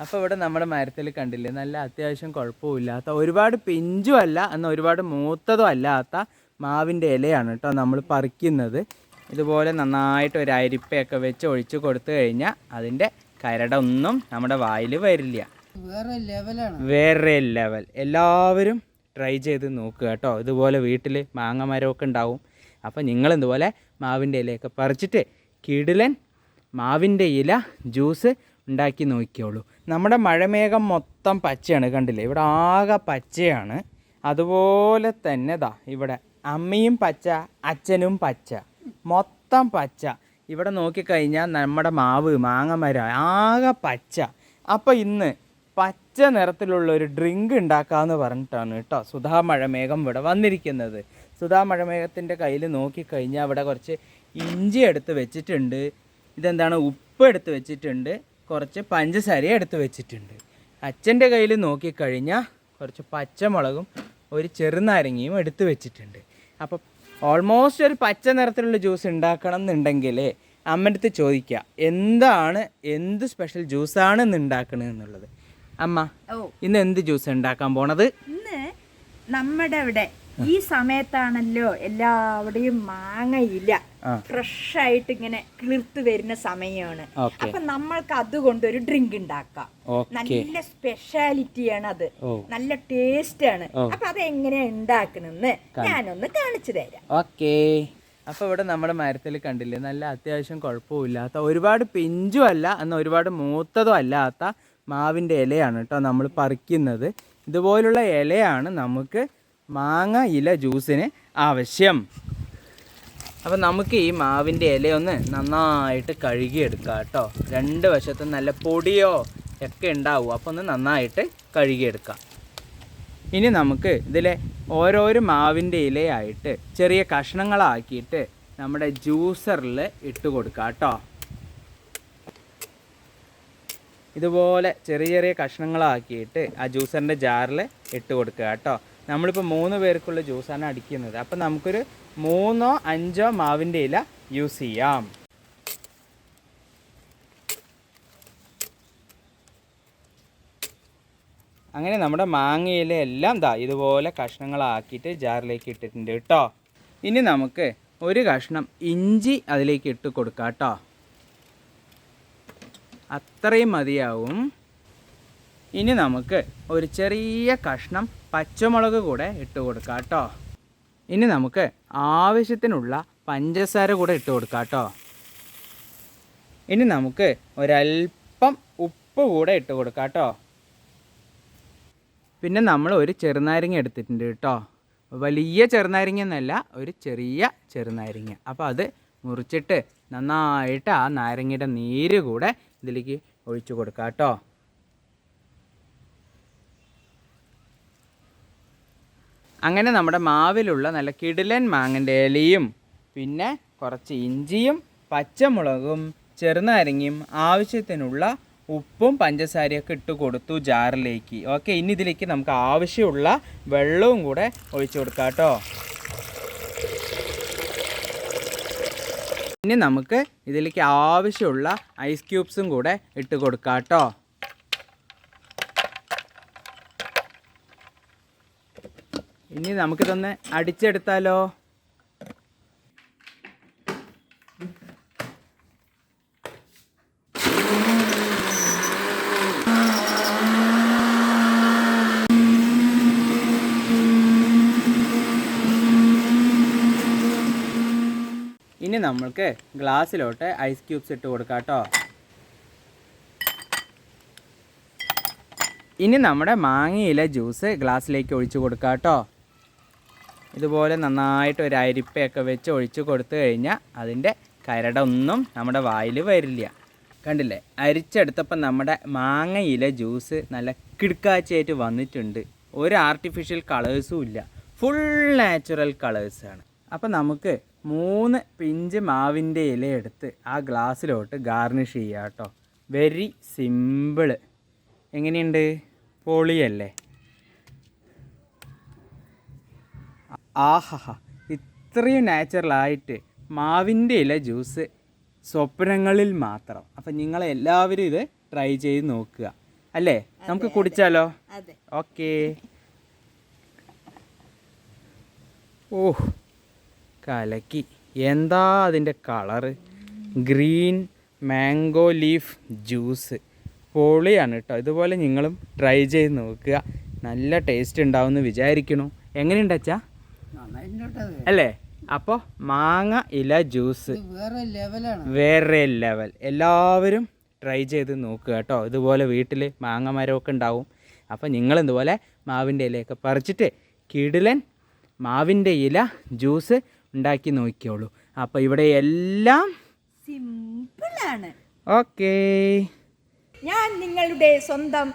അപ്പോൾ ഇവിടെ നമ്മുടെ മരത്തിൽ കണ്ടില്ലേ നല്ല അത്യാവശ്യം കുഴപ്പമില്ലാത്ത ഒരുപാട് പിഞ്ചും അല്ല എന്നാൽ ഒരുപാട് മൂത്തതും അല്ലാത്ത മാവിന്റെ ഇലയാണ് കേട്ടോ നമ്മൾ പറിക്കുന്നത്. ഇതുപോലെ നന്നായിട്ട് ഒരു അരിപ്പയൊക്കെ വെച്ച് ഒഴിച്ചു കൊടുത്തു കഴിഞ്ഞാൽ അതിന്റെ കരടൊന്നും നമ്മുടെ വായിൽ വരില്ല. വേറെ ലെവലാണ്. വേറെ ലെവൽ. എല്ലാവരും ട്രൈ ചെയ്ത് നോക്കുക കേട്ടോ. ഇതുപോലെ വീട്ടിൽ മാങ്ങ മരമൊക്കെ ഉണ്ടാവും. അപ്പോൾ നിങ്ങൾ ഇതുപോലെ മാവിന്റെ ഇലയൊക്കെ പറിച്ചിട്ട് കിടിലൻ മാവിന്റെ ഇല ജ്യൂസ് ഉണ്ടാക്കി നോക്കിയോളൂ. നമ്മുടെ മഴമേഘം മൊത്തം പച്ചയാണ് കണ്ടില്ലേ? ഇവിടെ ആകെ പച്ചയാണ്. അതുപോലെ തന്നെ ദാ ഇവിടെ അമ്മയും പച്ച അച്ഛനും പച്ച. മൊത്തം പച്ച. ഇവിടെ നോക്കിക്കഴിഞ്ഞാൽ നമ്മുടെ മാവ് മാങ്ങ മരം ആകെ പച്ച. അപ്പോൾ ഇന്ന് പച്ച നിറത്തിലുള്ള ഒരു ഡ്രിങ്ക് ഉണ്ടാക്കാമെന്ന് പറഞ്ഞിട്ടാണ് കേട്ടോ സുധാ മഴമേഘം ഇവിടെ വന്നിരിക്കുന്നത്. സുധാ മഴമേഘത്തിന്റെ കയ്യിൽ നോക്കിക്കഴിഞ്ഞാൽ അവിടെ കുറച്ച് ഇഞ്ചി എടുത്ത് വെച്ചിട്ടുണ്ട്. ഇതെന്താണ്? ഉപ്പ് എടുത്ത് വെച്ചിട്ടുണ്ട്. കുറച്ച് പഞ്ചസാര എടുത്ത് വെച്ചിട്ടുണ്ട്. അച്ഛന്റെ കയ്യിൽ നോക്കിക്കഴിഞ്ഞാൽ കുറച്ച് പച്ചമുളകും ഒരു ചെറുനാരങ്ങയും എടുത്ത് വെച്ചിട്ടുണ്ട്. അപ്പോൾ ഓൾമോസ്റ്റ് ഒരു പച്ച നിറത്തിലുള്ള ജ്യൂസ് ഉണ്ടാക്കണം എന്നുണ്ടെങ്കിൽ അമ്മന്റെ അടുത്ത് ചോദിക്കുക എന്താണ് എന്ത് സ്പെഷ്യൽ ജ്യൂസാണ് ഇന്ന് ഉണ്ടാക്കണത് എന്നുള്ളത്? അമ്മ ഓ. ഇന്ന് എന്ത് ജ്യൂസ് ഉണ്ടാക്കാൻ പോണത്? ഇന്ന് നമ്മുടെ ഇവിടെ ഈ സമയത്താണല്ലോ എല്ലാവിടെയും മാങ്ങയില്ല. ഫ്രഷ് ആയിട്ട് ഇങ്ങനെ കിളിർത്ത് വരുന്ന സമയമാണ് അപ്പൊ നമ്മൾക്ക് അതുകൊണ്ട് ഒരു ഡ്രിങ്ക് ഉണ്ടാക്കാം. നല്ല സ്പെഷ്യാലിറ്റിയാണ് അത് നല്ല ടേസ്റ്റ് ആണ് അപ്പൊ അത് എങ്ങനെയാ ഉണ്ടാക്കണെന്ന് ഞാനൊന്ന് കാണിച്ചു തരാം. ഓക്കേ. അപ്പോൾ ഇവിടെ നമ്മുടെ മരത്തിൽ കണ്ടില്ലേ നല്ല അത്യാവശ്യം കുഴപ്പമില്ലാത്ത ഒരുപാട് പിഞ്ചും അല്ല എന്നാൽ ഒരുപാട് മൂത്തതും അല്ലാത്ത മാവിന്റെ ഇലയാണ് കേട്ടോ നമ്മൾ പറിക്കുന്നത്. ഇതുപോലുള്ള ഇലയാണ് നമുക്ക് മാങ്ങ ഇല ജ്യൂസിന് ആവശ്യം. അപ്പം നമുക്ക് ഈ മാവിന്റെ ഇലയൊന്ന് നന്നായിട്ട് കഴുകിയെടുക്കാം കേട്ടോ. രണ്ട് വശത്തും നല്ല പൊടിയോ ഒക്കെ ഉണ്ടാവും. അപ്പോൾ ഒന്ന് നന്നായിട്ട് കഴുകിയെടുക്കാം. ഇനി നമുക്ക് ഇതിലെ ഓരോരോ മാവിന്റെ ഇലയായിട്ട് ചെറിയ കഷ്ണങ്ങളാക്കിയിട്ട് നമ്മുടെ ജ്യൂസറിൽ ഇട്ട് കൊടുക്കാം കേട്ടോ. ഇതുപോലെ ചെറിയ ചെറിയ കഷ്ണങ്ങളാക്കിയിട്ട് ആ ജ്യൂസറിന്റെ ജാറിൽ ഇട്ട് കൊടുക്കുക കേട്ടോ. നമ്മളിപ്പോൾ മൂന്ന് പേർക്കുള്ള ജ്യൂസാണ് അടിക്കുന്നത്. അപ്പം നമുക്കൊരു മൂന്നോ അഞ്ചോ മാവിന്റെ ഇല യൂസ് ചെയ്യാം. അങ്ങനെ നമ്മുടെ മാങ്ങയില എല്ലാം ദാ ഇതുപോലെ കഷ്ണങ്ങളാക്കിയിട്ട് ജാറിലേക്ക് ഇട്ടിട്ടുണ്ട് കേട്ടോ ഇനി നമുക്ക് ഒരു കഷ്ണം ഇഞ്ചി അതിലേക്ക് ഇട്ട് കൊടുക്കാം കേട്ടോ അത്രയും മതിയാവും. ഇനി നമുക്ക് ഒരു ചെറിയ കഷ്ണം പച്ചമുളക് കൂടെ ഇട്ട് കൊടുക്കാം കേട്ടോ ഇനി നമുക്ക് ആവശ്യത്തിനുള്ള പഞ്ചസാര കൂടെ ഇട്ട് കൊടുക്കാം കേട്ടോ ഇനി നമുക്ക് ഒരല്പം ഉപ്പ് കൂടെ ഇട്ട് കൊടുക്കാം കേട്ടോ പിന്നെ നമ്മൾ ഒരു ചെറുനാരങ്ങ എടുത്തിട്ടുണ്ട് കേട്ടോ വലിയ ചെറുനാരങ്ങ എന്നല്ല ഒരു ചെറിയ ചെറുനാരങ്ങ. അപ്പോൾ അത് മുറിച്ചിട്ട് നന്നായിട്ട് ആ നാരങ്ങയുടെ നീര് കൂടെ ഇതിലേക്ക് ഒഴിച്ചു കൊടുക്കാം കേട്ടോ അങ്ങനെ നമ്മുടെ മാവിലുള്ള നല്ല കിടിലൻ മാങ്ങന്റെ ഇലയും പിന്നെ കുറച്ച് ഇഞ്ചിയും പച്ചമുളകും ചെറുനാരങ്ങയും ആവശ്യത്തിനുള്ള ഉപ്പും പഞ്ചസാരയൊക്കെ ഇട്ട് കൊടുത്തു ജാറിലേക്ക്. ഓക്കെ ഇനി ഇതിലേക്ക് നമുക്ക് ആവശ്യമുള്ള വെള്ളവും കൂടെ ഒഴിച്ചു കൊടുക്കാം കേട്ടോ. ഇനി നമുക്ക് ഇതിലേക്ക് ആവശ്യമുള്ള ഐസ് ക്യൂബ്സും കൂടെ ഇട്ട് കൊടുക്കാം കേട്ടോ. ഇനി നമുക്കിതൊന്ന് അടിച്ചെടുത്താലോ? ഇനി നമ്മൾക്ക് ഗ്ലാസ്സിലോട്ട് ഐസ് ക്യൂബ്സ് ഇട്ട് കൊടുക്കാം കേട്ടോ ഇനി നമ്മുടെ മാങ്ങയിലെ ജ്യൂസ് ഗ്ലാസ്സിലേക്ക് ഒഴിച്ചു കൊടുക്കാം കേട്ടോ ഇതുപോലെ നന്നായിട്ട് ഒരു അരിപ്പയൊക്കെ വെച്ച് ഒഴിച്ച് കൊടുത്തു കഴിഞ്ഞാൽ അതിന്റെ കരടൊന്നും നമ്മുടെ വായിൽ വരില്ല. കണ്ടില്ലേ? അരിച്ചെടുത്തപ്പോൾ നമ്മുടെ മാങ്ങയില ജ്യൂസ് നല്ല കിടുക്കാച്ചയായിട്ട് വന്നിട്ടുണ്ട്. ഒരു ആർട്ടിഫിഷ്യൽ കളേഴ്സും ഇല്ല. ഫുൾ നാച്ചുറൽ കളേഴ്സാണ് അപ്പോൾ നമുക്ക് മൂന്ന് പിഞ്ച് മാവിന്റെ ഇല എടുത്ത് ആ ഗ്ലാസ്സിലോട്ട് ഗാർണിഷ് ചെയ്യാം കേട്ടോ. വെരി സിമ്പിൾ എങ്ങനെയുണ്ട്? പൊളിയല്ലേ? ആഹാ ഇത്രയും നാച്ചുറലായിട്ട് മാവിന്റെ ഇല ജ്യൂസ് സ്വപ്നങ്ങളിൽ മാത്രം. അപ്പം നിങ്ങൾ എല്ലാവരും ഇത് ട്രൈ ചെയ്ത് നോക്കുക. അല്ലേ? നമുക്ക് കുടിച്ചാലോ? ഓക്കെ. ഓ കലക്കി. എന്താ അതിന്റെ colour green mango leaf juice പൊളിയാണ് കേട്ടോ ഇതുപോലെ നിങ്ങളും ട്രൈ ചെയ്ത് നോക്കുക. നല്ല ടേസ്റ്റ് ഉണ്ടാവുമെന്ന് വിചാരിക്കണു. എങ്ങനെയുണ്ടച്ചാ അല്ലേ? അപ്പോൾ മാങ്ങ ഇല ജ്യൂസ്. വേറെ ലെവൽ. എല്ലാവരും ട്രൈ ചെയ്ത് നോക്കുക കേട്ടോ. ഇതുപോലെ വീട്ടിൽ മാങ്ങ മരമൊക്കെ ഉണ്ടാവും. അപ്പോൾ നിങ്ങൾ ഇതുപോലെ മാവിന്റെ ഇലയൊക്കെ പറിച്ചിട്ട് കിടിലൻ മാവിന്റെ ഇല ജ്യൂസ് ഉണ്ടാക്കി നോക്കിയോളൂ. അപ്പോൾ ഇവിടെ എല്ലാം സിമ്പിളാണ്. ഓക്കേ. ഞാൻ നിങ്ങളുടെ സ്വന്തം